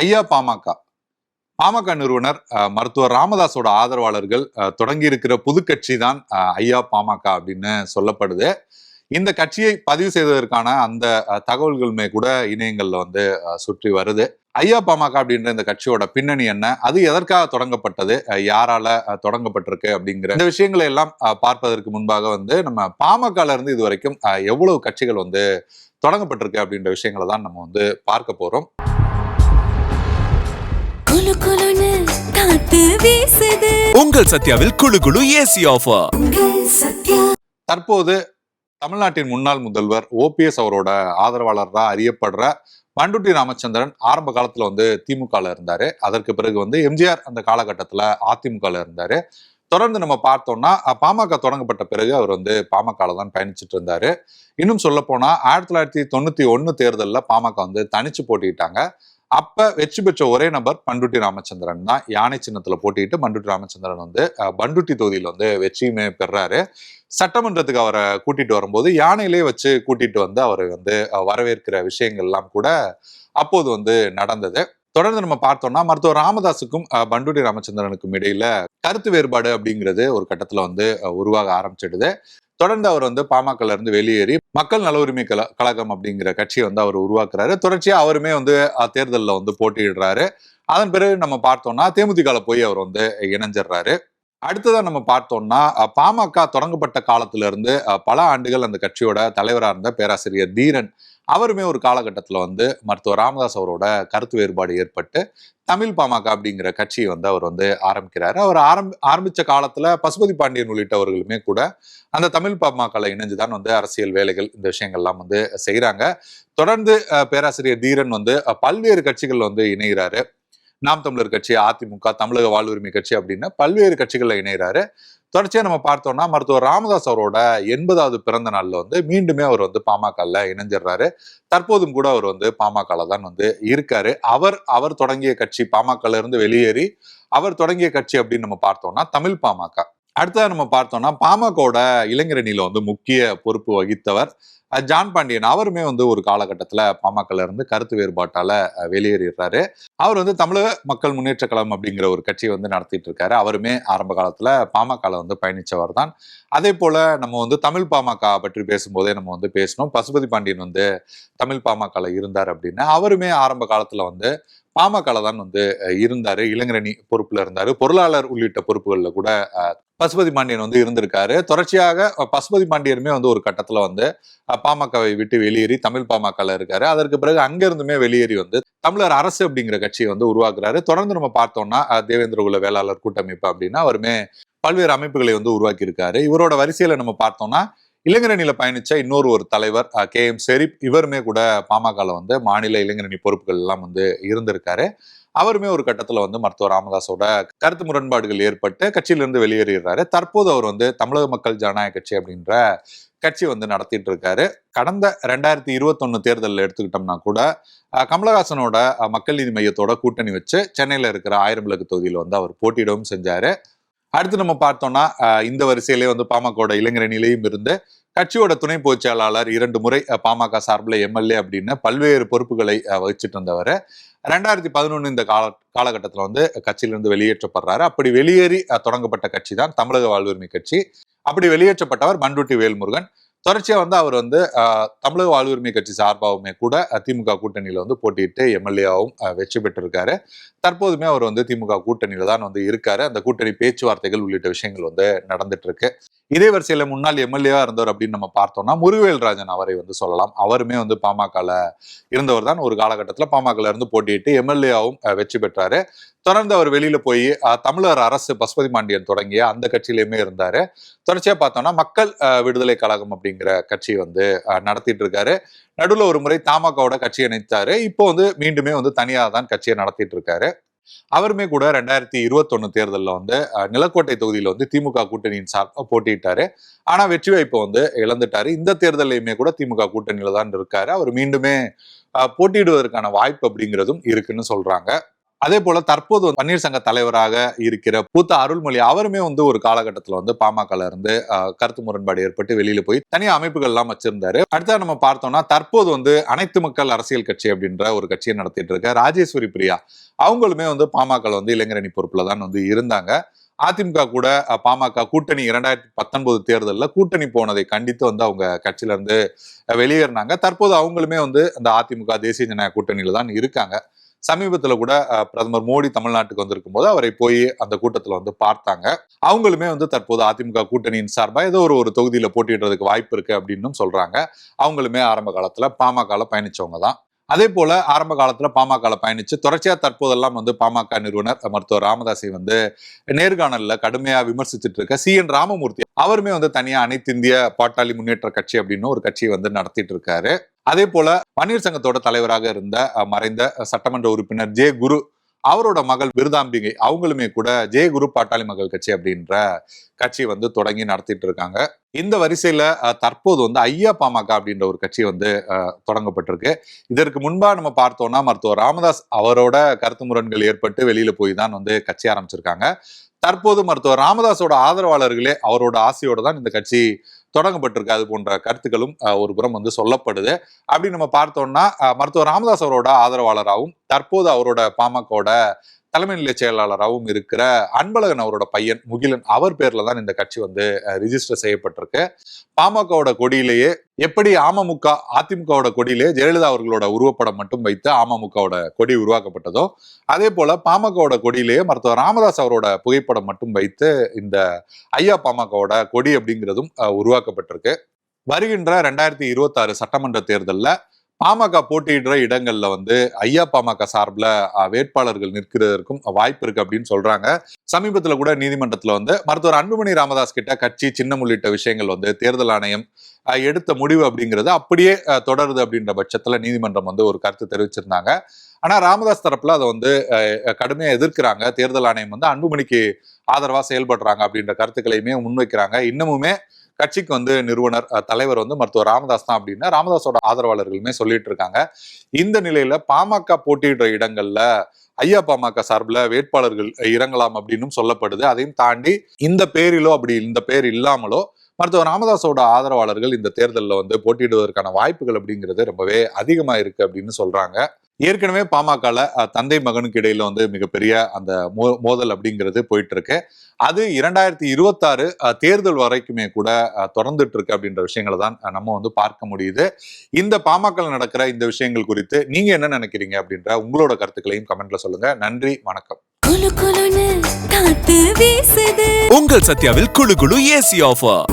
ஐயா பாமக. பாமக நிறுவனர் மருத்துவர் ராமதாஸோட ஆதரவாளர்கள் தொடங்கி இருக்கிற புது கட்சி தான் ஐயா பாமக அப்படின்னு சொல்லப்படுது. இந்த கட்சியை பதிவு செய்ததற்கான அந்த தகவல்களுமே கூட இணையங்கள்ல வந்து சுற்றி வருது. ஐயா பாமக அப்படின்ற இந்த கட்சியோட பின்னணி என்ன? அது எதற்காக தொடங்கப்பட்டது? யாரால தொடங்கப்பட்டிருக்கு அப்படிங்கிற இந்த விஷயங்களை எல்லாம் பார்ப்பதற்கு முன்பாக வந்து நம்ம பாமகல இருந்து இது வரைக்கும் எவ்வளவு கட்சிகள் வந்து தொடங்கப்பட்டிருக்கு அப்படின்ற விஷயங்களை தான் நம்ம வந்து பார்க்க போறோம். காத்து வீசுது. உங்கள் சத்யாவில் குழு குழு ஏசி ஆஃபர். தற்போது தமிழ்நாட்டின் முன்னாள் முதல்வர் ஓபிஎஸ் அவரோட ஆதரவாளராக அறியப்படுற பண்டுட்டி ராமச்சந்திரன் ஆரம்ப காலத்துல வந்து திமுகல இருந்தாரு. அதற்கு பிறகு வந்து எம்ஜிஆர் அந்த காலகட்டத்துல அதிமுகல இருந்தாரு. தொடர்ந்து நம்ம பார்த்தோம்னா பாமக தொடங்கப்பட்ட பிறகு அவர் வந்து பாமகல தான் பயணிச்சுட்டு இருந்தாரு. இன்னும் சொல்ல போனா ஆயிரத்தி தொள்ளாயிரத்தி தொண்ணூத்தி ஒண்ணு தேர்தலில் பாமக வந்து தனிச்சு போட்டிட்டாங்க அப்ப வெற்றி பெற்ற ஒரே நபர் பண்டுட்டி ராமச்சந்திரன் தான். யானை சின்னத்துல போட்டிட்டு பண்டுட்டி ராமச்சந்திரன் வந்து பண்டுட்டி தொகுதியில் வந்து வெற்றியுமே பெறாரு. சட்டமன்றத்துக்கு அவரை கூட்டிட்டு வரும்போது யானையிலே வச்சு கூட்டிட்டு வந்து அவர் வந்து வரவேற்கிற விஷயங்கள் எல்லாம் கூட அப்போது வந்து நடந்தது. தொடர்ந்து நம்ம பார்த்தோம்னா மருத்துவர் ராமதாஸுக்கும் அஹ், பண்டுட்டி ராமச்சந்திரனுக்கும் இடையில கருத்து வேறுபாடு அப்படிங்கிறது ஒரு கட்டத்துல வந்து உருவாக ஆரம்பிச்சிடுது. தொடர்ந்து அவர் வந்து பாமகல இருந்து வெளியேறி மக்கள் நல உரிமை கல கழகம் அப்படிங்கிற கட்சியை வந்து அவர் உருவாக்குறாரு. தொடர்ச்சியா அவருமே வந்து தேர்தலில் தேர்தல்ல வந்து போட்டியிடுறாரு. அதன் பிறகு நம்ம பார்த்தோம்னா தேமுதிகால போய் அவர் வந்து இணைஞ்சிடுறாரு. அடுத்ததா நம்ம பார்த்தோம்னா பாமக தொடங்கப்பட்ட காலத்துல இருந்து பல ஆண்டுகள் அந்த கட்சியோட தலைவராக இருந்த பேராசிரியர் தீரன் அவருமே ஒரு காலகட்டத்தில் வந்து மருத்துவர் ராமதாஸ் அவரோட கருத்து வேறுபாடு ஏற்பட்டு தமிழ் பாமக அப்படிங்கிற கட்சியை வந்து அவர் வந்து ஆரம்பிக்கிறாரு. அவர் ஆரம்பி ஆரம்பிச்ச காலத்தில் பசுபதி பாண்டியன் உள்ளிட்டவர்களுமே கூட அந்த தமிழ் பாமாகாவில இணைஞ்சு தான் வந்து அரசியல் வேலைகள் இந்த விஷயங்கள்லாம் வந்து செய்கிறாங்க தொடர்ந்து பேராசிரியர் தீரன் வந்து பல்வேறு கட்சிகள் வந்து இணைகிறாரு நாம் தமிழர் கட்சி அதிமுக தமிழக வாழ்வுரிமை கட்சி அப்படின்னு பல்வேறு கட்சிகளில் இணைகிறாரு தொடர்ச்சியாக நம்ம பார்த்தோம்னா மருத்துவர் ராமதாஸ் அவரோட எண்பதாவது பிறந்த நாளில் வந்து மீண்டுமே அவர் வந்து பாமகல இணைஞ்சிடுறாரு. தற்போதும் கூட அவர் வந்து பாமகல தான் வந்து இருக்காரு. அவர் அவர் தொடங்கிய கட்சி பாமகல இருந்து வெளியேறி அவர் தொடங்கிய கட்சி அப்படின்னு நம்ம பார்த்தோம்னா தமிழ் பாமக. அடுத்ததாக நம்ம பார்த்தோம்னா பாமகோட இளைஞரணியில் வந்து முக்கிய பொறுப்பு வகித்தவர் ஜான் பாண்டியன். அவருமே வந்து ஒரு காலகட்டத்தில் பாமகல இருந்து கருத்து வேறுபாட்டால் வெளியேறிடுறாரு. அவர் வந்து தமிழக மக்கள் முன்னேற்ற கழகம் அப்படிங்கிற ஒரு கட்சியை வந்து நடத்திட்டு இருக்காரு அவருமே ஆரம்ப காலத்தில் பாமகல வந்து பயணித்தவர் தான். அதே போல் நம்ம வந்து தமிழ் பாமக பற்றி பேசும்போதே நம்ம வந்து பேசணும் பசுபதி பாண்டியன் வந்து தமிழ் பாமகல இருந்தார் அப்படின்னு. அவருமே ஆரம்ப காலத்தில் வந்து பாமகல தான் வந்து இருந்தார். இளைஞரணி பொறுப்பில் இருந்தார். பொருளாளர் உள்ளிட்ட பொறுப்புகளில் கூட பசுபதி பாண்டியன் வந்து இருந்திருக்காரு. தொடர்ச்சியாக பசுபதி பாண்டியனுமே வந்து ஒரு கட்டத்துல வந்து பாமகவை விட்டு வெளியேறி தமிழ் பாமகல இருக்காரு. அதற்கு பிறகு அங்கிருந்துமே வெளியேறி வந்து தமிழர் அரசு அப்படிங்கிற கட்சியை வந்து உருவாக்குறாரு. தொடர்ந்து நம்ம பார்த்தோம்னா தேவேந்திர குல வேளாளர் கூட்டமைப்பு அப்படின்னா அவருமே பல்வேறு அமைப்புகளை வந்து உருவாக்கி இருக்காரு இவரோட வரிசையில நம்ம பார்த்தோம்னா இளைஞரணியில பயணிச்ச இன்னொரு ஒரு தலைவர் கே. எம். செரிப் இவருமே கூட பாமகல வந்து மாநில இளைஞரணி பொறுப்புகள் எல்லாம் வந்து இருந்திருக்காரு. அவருமே ஒரு கட்டத்தில் வந்து மருத்துவர் ராமதாஸோட கருத்து முரண்பாடுகள் ஏற்பட்டு கட்சியிலிருந்து வெளியேறிடுறாரு. தற்போது அவர் வந்து தமிழக மக்கள் ஜனநாயக கட்சி அப்படின்ற கட்சி வந்து நடத்திட்டு இருக்காரு. கடந்த ரெண்டாயிரத்தி இருபத்தொன்னு தேர்தலில் எடுத்துக்கிட்டோம்னா கூட கமலஹாசனோட மக்கள் நீதி மையத்தோட கூட்டணி வச்சு சென்னையில் இருக்கிற ஆயிரம் விளக்கு தொகுதியில் வந்து அவர் போட்டியிடவும் செஞ்சாரு. அடுத்து நம்ம பார்த்தோம்னா இந்த வரிசையிலே வந்து பாமகோட இளைஞரணியிலையும் இருந்து கட்சியோட துணை பொதுச் செயலாளர் இரண்டு முறை பாமக சார்பில் எம்எல்ஏ அப்படின்னு பல்வேறு பொறுப்புகளை அஹ், வகிச்சிட்டு இருந்தவர். ரெண்டாயிரத்தி பதினொன்று இந்த கால காலகட்டத்தில் வந்து கட்சியிலிருந்து வெளியேற்றப்படுறாரு. அப்படி வெளியேறி தொடங்கப்பட்ட கட்சி தான் தமிழக வாழ்வுரிமை கட்சி. அப்படி வெளியேற்றப்பட்டவர் மண்டுட்டி வேல்முருகன். தொடர்ச்சியாக வந்து அவர் வந்து தமிழக வாழ்வுரிமை கட்சி சார்பாகவுமே கூட திமுக கூட்டணியில் வந்து போட்டியிட்டு எம்எல்ஏவாகவும் வெற்றி பெற்றிருக்காரு. தற்போதுமே அவர் வந்து திமுக கூட்டணியில் தான் வந்து இருக்காரு. அந்த கூட்டணி பேச்சுவார்த்தைகள் உள்ளிட்ட விஷயங்கள் வந்து நடந்துட்டு இருக்கு. இதே வரிசையில முன்னாள் எம்எல்ஏவா இருந்தவர் அப்படின்னு நம்ம பார்த்தோம்னா முருகவேல் ராஜன் அவரை வந்து சொல்லலாம். அவருமே வந்து பாமகல இருந்தவர் தான். ஒரு காலகட்டத்தில் பாமகல இருந்து போட்டியிட்டு எம்எல்ஏவும் வெற்றி பெற்றாரு. தொடர்ந்து அவர் வெளியில போய் தமிழர் அரசு பசுபதி பாண்டியன் தொடங்கிய அந்த கட்சியிலையுமே இருந்தாரு. தொடர்ச்சியா பார்த்தோம்னா மக்கள் விடுதலை கழகம் அப்படிங்கிற கட்சி வந்து நடத்திட்டு இருக்காரு. நடுவில் ஒரு முறை தமாகவோட கட்சி இணைத்தாரு. இப்போ வந்து மீண்டுமே வந்து தனியாக தான் கட்சியை நடத்திட்டு இருக்காரு. அவருமே கூட ரெண்டாயிரத்தி இருபத்தொன்னு தேர்தலில் வந்து நிலக்கோட்டை தொகுதியில வந்து திமுக கூட்டணியின் சார்பாக போட்டியிட்டாரு. ஆனா வெற்றி வாய்ப்பை வந்து இழந்துட்டாரு. இந்த தேர்தலையுமே கூட திமுக கூட்டணியில் தான் இருக்காரு. அவர் மீண்டுமே போட்டியிடுவதற்கான வாய்ப்பு அப்படிங்கிறதும் இருக்குன்னு சொல்றாங்க. அதே போல தற்போது வந்து பன்னீர் சங்க தலைவராக இருக்கிற பூத்த அருள்மொழி அவருமே வந்து ஒரு காலகட்டத்துல வந்து பாமகல இருந்து கருத்து முரண்பாடு ஏற்பட்டு வெளியில போய் தனியாக அமைப்புகள் எல்லாம் வச்சிருந்தாரு. அடுத்தா நம்ம பார்த்தோம்னா தற்போது வந்து அனைத்து மக்கள் அரசியல் கட்சி அப்படின்ற ஒரு கட்சியை நடத்திட்டு இருக்க ராஜேஸ்வரி பிரியா அவங்களுமே வந்து பாமக வந்து இளைஞரணி பொறுப்புல தான் வந்து இருந்தாங்க. அதிமுக கூட பாமக கூட்டணி இரண்டாயிரத்தி பத்தொன்பது தேர்தலில் கூட்டணி போனதை கண்டித்து வந்து அவங்க கட்சியில இருந்து வெளியேறினாங்க. தற்போது அவங்களுமே வந்து அந்த அதிமுக தேசிய ஜனநாயக கூட்டணியில தான் இருக்காங்க. சமீபத்தில் கூட பிரதமர் மோடி தமிழ்நாட்டுக்கு வந்திருக்கும் போது அவரை போய் அந்த கூட்டத்தில் வந்து பார்த்தாங்க. அவங்களுமே வந்து தற்போது அதிமுக கூட்டணியின் சார்பாக ஏதோ ஒரு ஒரு தொகுதியில் போட்டிடுறதுக்கு வாய்ப்பு இருக்கு அப்படின்னு சொல்றாங்க. அவங்களுமே ஆரம்ப காலத்துல பாமகல பயணிச்சவங்க தான். அதே போல ஆரம்ப காலத்துல பாமகல பயணிச்சு தொடர்ச்சியா தற்போதெல்லாம் வந்து பாமக நிறுவனர் மருத்துவர் ராமதாஸை வந்து நேர்காணல்ல கடுமையா விமர்சிச்சுட்டு இருக்க சி. என். ராமமூர்த்தி. அவருமே வந்து தனியா அனைத்து இந்திய பாட்டாளி முன்னேற்ற கட்சி அப்படின்னு ஒரு கட்சியை வந்து நடத்திட்டு இருக்காரு. அதே போல பன்னீர் சங்கத்தோட தலைவராக இருந்த மறைந்த சட்டமன்ற உறுப்பினர் ஜே குரு அவரோட மகள் விருதாம்பிகை அவங்களுமே கூட ஜே குரு பாட்டாளி மகள் கட்சி அப்படின்ற கட்சி வந்து தொடங்கி நடத்திட்டு இருக்காங்க. இந்த வரிசையில தற்போது வந்து ஐயா பாமக அப்படின்ற ஒரு கட்சி வந்து அஹ், தொடங்கப்பட்டிருக்கு. இதற்கு முன்பா நம்ம பார்த்தோம்னா மருத்துவர் ராமதாஸ் அவரோட கருத்து முரண்கள் ஏற்பட்டு வெளியில போய் தான் வந்து கட்சி ஆரம்பிச்சிருக்காங்க. தற்போது மருத்துவர் ராமதாஸோட ஆதரவாளர்களே அவரோட ஆசையோட தான் இந்த கட்சி தொடங்கப்பட்டிருக்கு. அது போன்ற கருத்துக்களும் ஒரு புறம் வந்து சொல்லப்படுது. அப்படி நம்ம பார்த்தோம்னா அஹ், மருத்துவர் ராமதாஸ் அவரோட ஆதரவாளராகவும் தற்போது அவரோட பாமகோட தலைமை நிலைய செயலாளராகவும் இருக்கிற அன்பழகன் அவரோட பையன் முகிலன் அவர் பேர்ல தான் இந்த கட்சி வந்து ரிஜிஸ்டர் செய்யப்பட்டிருக்கு. பாமகவோட கொடியிலேயே எப்படி அமமுக அதிமுகவோட கொடியிலே ஜெயலலிதா அவர்களோட உருவப்படம் மட்டும் வைத்து அமமுகவோட கொடி உருவாக்கப்பட்டதோ அதே போல பாமகவோட கொடியிலேயே மருத்துவர் ராமதாஸ் அவரோட புகைப்படம் மட்டும் வைத்து இந்த ஐயா பாமகவோட கொடி அப்படிங்கிறதும் உருவாக்கப்பட்டிருக்கு. வருகின்ற ரெண்டாயிரத்தி இருபத்தாறு சட்டமன்ற தேர்தலில் பாமக போட்டியிடுற இடங்கள்ல வந்து ஐயா பாமக சார்பில் வேட்பாளர்கள் நிற்கிறதற்கும் வாய்ப்பு இருக்கு அப்படின்னு சொல்றாங்க. சமீபத்துல கூட நீதிமன்றத்தில் வந்து மருத்துவர் அன்புமணி ராமதாஸ் கிட்ட கட்சி சின்னம் உள்ளிட்ட விஷயங்கள் வந்து தேர்தல் ஆணையம் எடுத்த முடிவு அப்படிங்கிறது அப்படியே தொடருது அப்படின்ற பட்சத்துல நீதிமன்றம் வந்து ஒரு கருத்து தெரிவிச்சிருந்தாங்க. ஆனா ராமதாஸ் தரப்புல அதை வந்து கடுமையாக கடுமையா எதிர்க்கிறாங்க. தேர்தல் ஆணையம் வந்து அன்புமணிக்கு ஆதரவாக செயல்படுறாங்க அப்படின்ற கருத்துக்களையுமே முன்வைக்கிறாங்க. இன்னமுமே கட்சிக்கு வந்து நிறுவனர் தலைவர் வந்து மருத்துவர் ராமதாஸ் தான் அப்படின்னு ராமதாஸோட ஆதரவாளர்களுமே சொல்லிட்டு இருக்காங்க. இந்த நிலையில பாமக போட்டியிடுற இடங்கள்ல ஐயா பாமக சார்பில் வேட்பாளர்கள் இறங்கலாம் அப்படின்னும் சொல்லப்படுது. அதையும் தாண்டி இந்த பேரிலோ அப்படி இந்த பேர் இல்லாமலோ மருத்துவர் ராமதாஸோட ஆதரவாளர்கள் இந்த தேர்தலில் வந்து போட்டியிடுவதற்கான வாய்ப்புகள் அப்படிங்கிறது ரொம்பவே அதிகமாக இருக்கு அப்படின்னு சொல்றாங்க. ஏற்கனவே பாமகல தந்தை மகனுக்கு இடையில வந்து மிகப்பெரிய அந்த மோ மோதல் அப்படிங்கிறது போயிட்டு இருக்கு அது இரண்டாயிரத்தி இருபத்தாறு தேர்தல் வரைக்குமே கூட தொடர்ந்துட்டு இருக்கு அப்படின்ற விஷயங்களை தான் நம்ம வந்து பார்க்க முடியுது. இந்த பாமக நடக்கிற இந்த விஷயங்கள் குறித்து நீங்க என்ன நினைக்கிறீங்க அப்படின்ற உங்களோட கருத்துக்களையும் கமெண்ட்ல சொல்லுங்க. நன்றி வணக்கம். உங்கள் சத்யாவில் குளு குளு ஏசி ஆஃபர்.